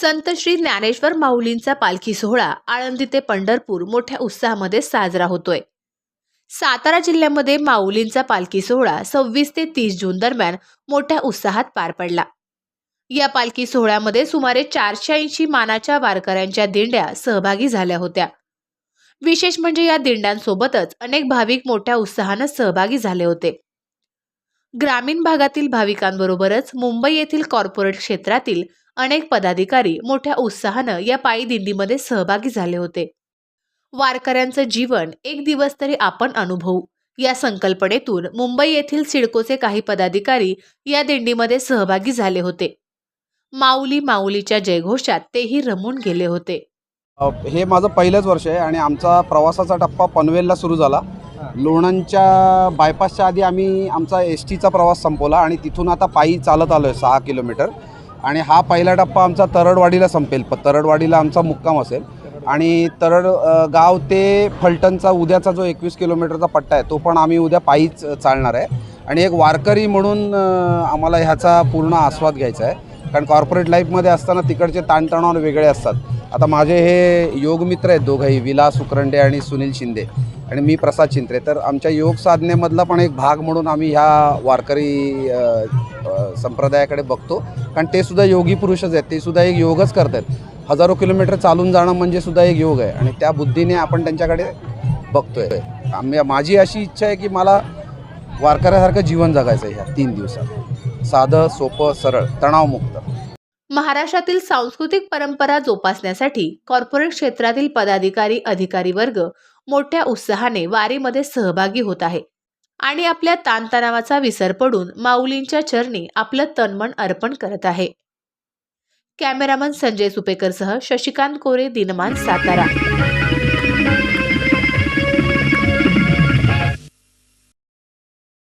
संत श्री ज्ञानेश्वर माऊलींचा पालखी सोहळा आळंदी ते पंढरपूर मोठ्या उत्साहामध्ये साजरा होतोय. सातारा जिल्ह्यामध्ये माऊलींचा पालखी सोहळा सव्वीस ते तीस जून दरम्यान मोठ्या उत्साहात पार पडला. या पालखी सोहळ्यामध्ये सुमारे चारशे ऐंशी मानाच्या वारकऱ्यांच्या दिंड्या सहभागी झाल्या होत्या. विशेष म्हणजे या दिंड्यांसोबतच अनेक भाविक मोठ्या उत्साहानं सहभागी झाले होते. ग्रामीण भागातील भाविकांबरोबरच मुंबई येथील कॉर्पोरेट क्षेत्रातील अनेक पदाधिकारी मोठ्या उत्साहानं या पायी दिंडीमध्ये सहभागी झाले होते. वारकऱ्यांचं जीवन एक दिवस तरी आपण अनुभवू. या संकल्पनेतून मुंबई येथील सिडकोचे काही पदाधिकारी या दिंडीमध्ये सहभागी झाले होते. माऊली माऊलीच्या जयघोषात तेही रमून गेले होते. हे माझं पहिलंच वर्ष आहे आणि आमचा प्रवासाचा टप्पा पनवेलला सुरू झाला. लोणंदच्या बायपासच्या आधी आम्ही आमचा एस टीचा प्रवास संपवला आणि तिथून आता पायी चालत आलो आहे सहा किलोमीटर. आणि हा पहिला टप्पा आमचा तरडवाडीला संपेल. प तरडवाडीला आमचा मुक्काम असेल. आणि तरड गाव ते फलटणचा उद्याचा जो एकवीस किलोमीटरचा पट्टा आहे तो पण आम्ही उद्या पायीच चालणार आहे. आणि एक वारकरी म्हणून आम्हाला ह्याचा पूर्ण आस्वाद घ्यायचा आहे. कारण कॉर्पोरेट लाईफमध्ये असताना तिकडचे ताणतणाव वेगळे असतात. आता माझे हे योगमित्र आहेत दोघंही विलास उकरंडे आणि सुनील शिंदे. आणि मी प्रसाद चिंत्रे तर आमच्या योग साधनेमधला पण एक भाग म्हणून आम्ही ह्या वारकरी संप्रदायाकडे बघतो. कारण ते सुद्धा योगी पुरुषच आहेत. ते सुद्धा एक योगच करत आहेत हजारो किलोमीटर चालून जाणं म्हणजे सुद्धा एक योग आहे. आणि त्या बुद्धीने आपण त्यांच्याकडे बघतोय. आम्ही माझी अशी इच्छा आहे की मला वारकऱ्यासारखं जीवन जगायचं आहे ह्या तीन दिवसात. साधं सोपं सरळ तणावमुक्त. महाराष्ट्रातील सांस्कृतिक परंपरा जोपासण्यासाठी कॉर्पोरेट क्षेत्रातील पदाधिकारी अधिकारी वर्ग मोठ्या उत्साहाने वारीमध्ये सहभागी होत आहे. आणि आपल्या ताणतणावाचा विसर पडून माऊलींच्या चरणी आपलं तनमन अर्पण करत आहे. कॅमेरामन संजय सुपेकरसह शशिकांत कोरे दिनमान सातारा.